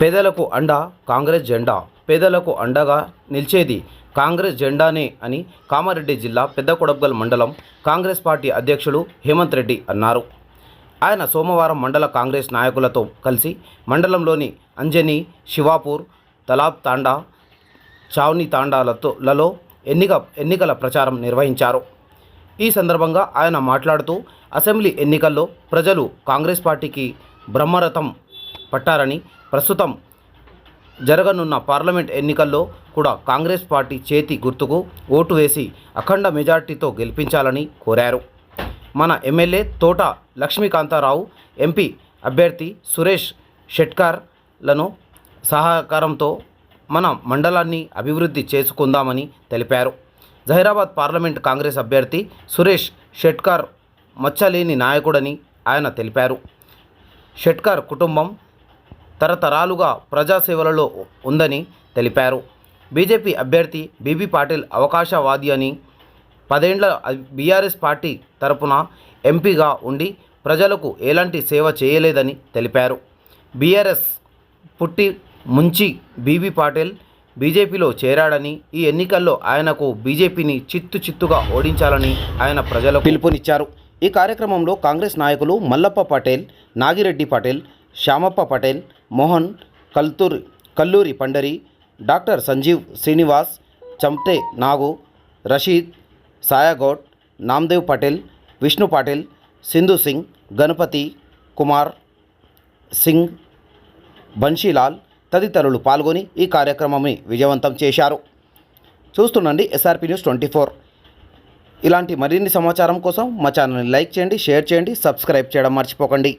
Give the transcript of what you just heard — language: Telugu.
పేదలకు అండ కాంగ్రెస్ జెండా. పేదలకు అండగా నిలిచేది కాంగ్రెస్ జెండానే అని కామారెడ్డి జిల్లా పెద్ద కొడబ్గల్ మండలం కాంగ్రెస్ పార్టీ అధ్యక్షుడు హేమంత్ రెడ్డి అన్నారు. ఆయన సోమవారం మండల కాంగ్రెస్ నాయకులతో కలిసి మండలంలోని అంజని శివాపూర్ తలాబ్ తాండా చావ్ని తాండాలతో లలో ఎన్నిక ఎన్నికల ప్రచారం నిర్వహించారు. ఈ సందర్భంగా ఆయన మాట్లాడుతూ అసెంబ్లీ ఎన్నికల్లో ప్రజలు కాంగ్రెస్ పార్టీకి బ్రహ్మరథం పట్టారని ప్రస్తుతం జరగనున్న పార్లమెంట్ ఎన్నికల్లో కూడా కాంగ్రెస్ పార్టీ చేతి గుర్తుకు ఓటు వేసి అఖండ మెజార్టీతో గెలిపించాలని కోరారు. మన ఎమ్మెల్యే తోట లక్ష్మీకాంతారావు ఎంపీ అభ్యర్థి సురేష్ షెట్కార్లను సహకారంతో మన మండలాన్ని అభివృద్ధి చేసుకుందామని తెలిపారు. జహీరాబాద్ పార్లమెంట్ కాంగ్రెస్ అభ్యర్థి సురేష్ షెట్కార్ మచ్చలేని నాయకుడని ఆయన తెలిపారు. షెట్కార్ కుటుంబం తరతరాలుగా ప్రజాసేవలలో ఉందని తెలిపారు. బీజేపీ అభ్యర్థి బీబీ పాటిల్ అవకాశవాది అని పదేండ్ల బీఆర్ఎస్ పార్టీ తరపున ఎంపీగా ఉండి ప్రజలకు ఎలాంటి సేవ చేయలేదని తెలిపారు. బీఆర్ఎస్ పుట్టి ముంచి బీబీ పాటిల్ బీజేపీలో చేరాడని ఈ ఎన్నికల్లో ఆయనకు బీజేపీని చిత్తు చిత్తుగా ఓడించాలని ఆయన ప్రజలకు పిలుపునిచ్చారు. ఈ కార్యక్రమంలో కాంగ్రెస్ నాయకులు మల్లప్ప పటేల్ నాగిరెడ్డి పటేల్ శ్యామప్ప పటేల్ మోహన్ కల్తూరి కల్లూరి పండరి డాక్టర్ సంజీవ్ శ్రీనివాస్ చంప్తే నాగు రషీద్ సాయాగౌడ్ నామ్దేవ్ పటేల్ విష్ణు పటేల్ సింధు సింగ్ గణపతి కుమార్ సింగ్ బన్షీలాల్ తదితరులు పాల్గొని ఈ కార్యక్రమాన్ని విజయవంతం చేశారు. చూస్తుండండి ఎస్ఆర్పి న్యూస్ ట్వంటీ ఫోర్. ఇలాంటి మరిన్ని సమాచారం కోసం మా ఛానల్ని లైక్ చేయండి షేర్ చేయండి సబ్స్క్రైబ్ చేయడం మర్చిపోకండి.